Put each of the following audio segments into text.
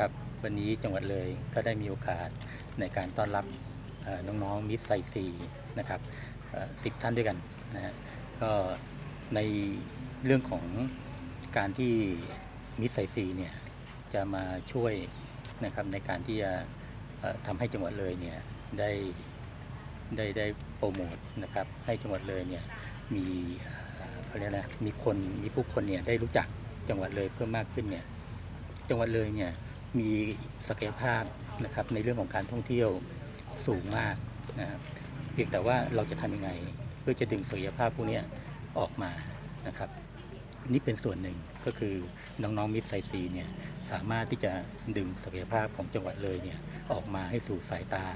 นะครับวันนี้จังหวัดเลยก็ได้มีโอกาสในการต้อนรับเอ่อน้องๆมิสไซซีนะครับสิบท่านด้วยกันนะฮะก็ในเรื่องของการที่มิสไซซีเนี่ยจะมาช่วยนะครับในการที่จะทำให้จังหวัดเลยเนี่ยได้ได้ได้โปรโมทนะครับให้จังหวัดเลยเนี่ยมีอ่อเขาเรียกนะมีคนมีผู้คนเนี่ยได้รู้จักจังหวัดเลยเพิ่มมากขึ้นเนี่ยจังหวัดเลยเนี่ย มีศักยภาพนะครับในเรื่องของการท่องเที่ยวสูงมากนะครับเพียงแต่ว่าเราจะทำยังไง เพื่อจะดึงศักยภาพพวกนี้ออกมานะครับนี่เป็นส่วนหนึ่งก็คือน้องๆมิสไซซีเนี่ยสามารถที่จะดึงศักยภาพของจังหวัดเลยเนี่ยออกมาให้สู่สายตา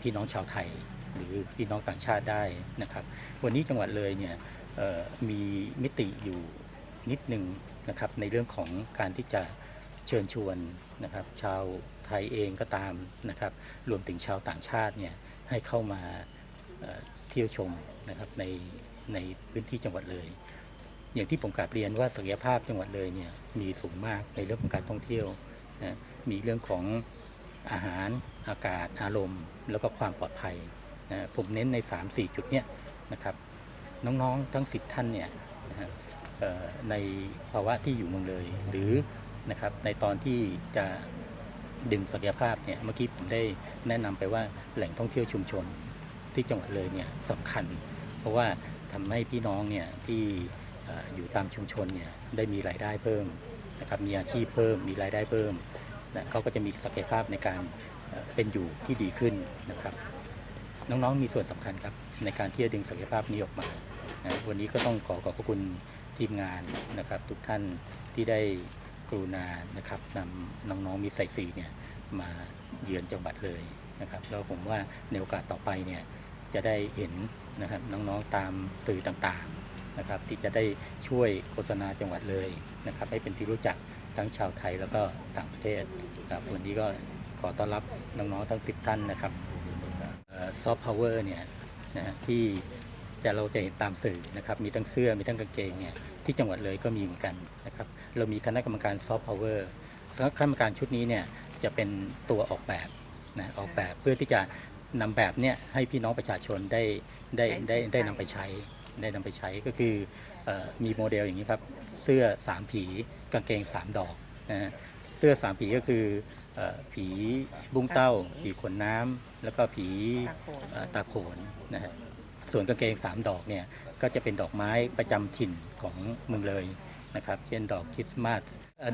พี่น้องชาวไทย หรือพี่น้องต่างชาติได้นะครับ วันนี้จังหวัดเลยเนี่ยมีมิติอยู่นิดหนึ่งนะครับในเรื่องของการที่จะ เชิญชวนนะครับชาวไทยเองก็ตามนะครับรวมถึงชาวต่างชาติเนี่ยให้เข้ามาเที่ยวชมนะครับในในพื้นที่จังหวัดเลย อย่างที่ผมกราบเรียนว่าศักยภาพจังหวัดเลยเนี่ยมีสูงมากในเรื่องของการท่องเที่ยวนะมีเรื่องของอาหารอากาศอารมณ์ แล้วก็ความปลอดภัยนะผมเน้นใน 3-4 จุดเนี่ยนะครับน้องๆทั้ง 10 ท่านเนี่ยนะในภาวะที่อยู่เมืองเลย หรือ นะครับในตอนที่จะดึงศักยภาพเนี่ยเมื่อกี้ผมได้แนะนำไปว่าแหล่งท่องเที่ยวชุมชนที่จังหวัดเลยเนี่ยสำคัญ เพราะว่าทำให้พี่น้องเนี่ยที่อ่อยู่ตามชุมชนเนี่ยได้มีรายได้เพิ่มนะครับมีอาชีพเพิ่มมีรายได้เพิ่มนะเขาก็จะมีศักยภาพในการเเป็นอยู่ที่ดีขึ้นนะครับ น้องๆมีส่วนสำคัญครับในการที่จะดึงศักยภาพนี้ออกมานะวันนี้ก็ต้องขอขอบพระคุณทีมงานนะครับ ทุกท่านที่ได้ กรุณานะครับนำน้องๆมีใส่สีเนี่ยมาเยือนจังหวัดเลยนะครับแล้วผมว่าในโอกาสต่อไปเนี่ยจะได้เห็นนะครับน้องๆตามสื่อต่างๆนะครับที่จะได้ช่วยโฆษณาจังหวัดเลยนะครับให้เป็นที่รู้จักทั้งชาวไทยแล้วก็ต่างประเทศครับวันนี้ก็ขอต้อนรับน้องๆทั้ง 10 ท่านนะครับซอฟต์พาวเวอร์เนี่ยนะฮะที่ จะเราจะเห็นตามสื่อนะครับ มีทั้งเสื้อมีทั้งกางเกงเนี่ยที่จังหวัดเลยก็มีเหมือนกันนะครับ เรามีคณะกรรมการซอฟต์พาวเวอร์คณะกรรมการชุดนี้เนี่ยจะเป็นตัวออกแบบนะออกแบบเพื่อที่จะนำแบบเนี่ยให้พี่น้องประชาชนได้ได้ได้ได้นำไปใช้ได้นำไปใช้ก็คือเออมีโมเดลอย่างนี้ครับเสื้อ 3 ผีกางเกง 3 ดอกนะฮะเสื้อ 3 ผีก็คือเออผีบุ้งเต้า ผีขนน้ำแล้วก็ผีตาโขนเอ่อตาโขนนะฮะ ส่วนกางเกงสามดอกเนี่ยก็จะเป็นดอกไม้ประจำถิ่นของเมืองเลยนะครับ เช่นดอกคริสต์มาส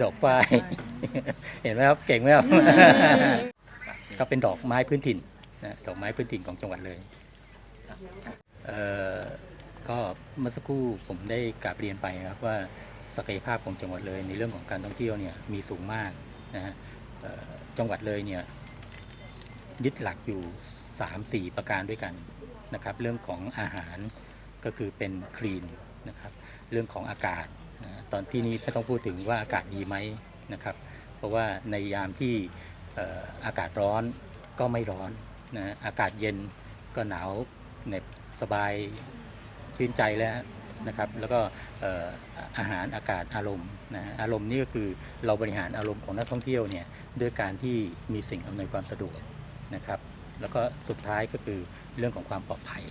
ดอกฝ้าย เห็นไหมครับเก่งไหมครับก็เป็นดอกไม้พื้นถิ่นนะดอกไม้พื้นถิ่นของจังหวัดเลยก็เมื่อสักครู่ผมได้กราบเรียนไปครับว่าศักยภาพของจังหวัดเลย ในเรื่องของการท่องเที่ยวเนี่ยมีสูงมากนะฮะจังหวัดเลยเนี่ยยึดหลักอยู่ 3-4 ประการด้วยกันนะครับ เรื่องของอาหารก็คือเป็นคลีนนะครับ เรื่องของอากาศนะตอนที่นี้ไม่ต้องพูดถึงว่าอากาศดีไหมนะครับ เพราะว่าในยามที่อากาศร้อนก็ไม่ร้อนนะอากาศเย็นก็หนาวเหน็บสบายชื่นใจแล้วนะครับ แล้วก็เอ่ออาหารอากาศอารมณ์นะอารมณ์นี่ก็คือเราบริหารอารมณ์ของนักท่องเที่ยวเนี่ยด้วยการที่มีสิ่งอำนวยความสะดวกนะครับ แล้วก็สุดท้ายก็คือเรื่องของความปลอดภัย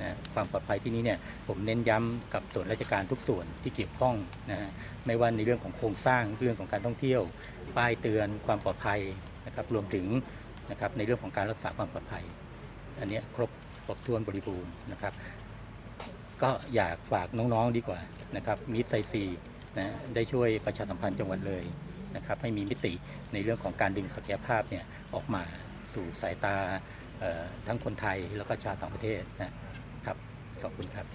นะความปลอดภัยที่นี้เนี่ยผมเน้นย้ำกับส่วนราชการทุกส่วนที่เกี่ยวข้องนะฮะไม่ว่าในเรื่องของโครงสร้างเรื่องของการท่องเที่ยว ป้ายเตือนความปลอดภัยนะครับรวมถึงนะครับในเรื่องของการรักษาความปลอดภัย อันนี้ครบครบถ้วนบริบูรณ์นะครับ ก็อยากฝากน้องๆดีกว่านะครับมิสไซซีนะได้ช่วยประชาสัมพันธ์จังหวัดเลยนะครับให้มีมิติในเรื่องของการดึงศักยภาพเนี่ยออกมา สู่สายตาทั้งคนไทยแล้วก็ชาวต่างประเทศนะครับขอบคุณครับ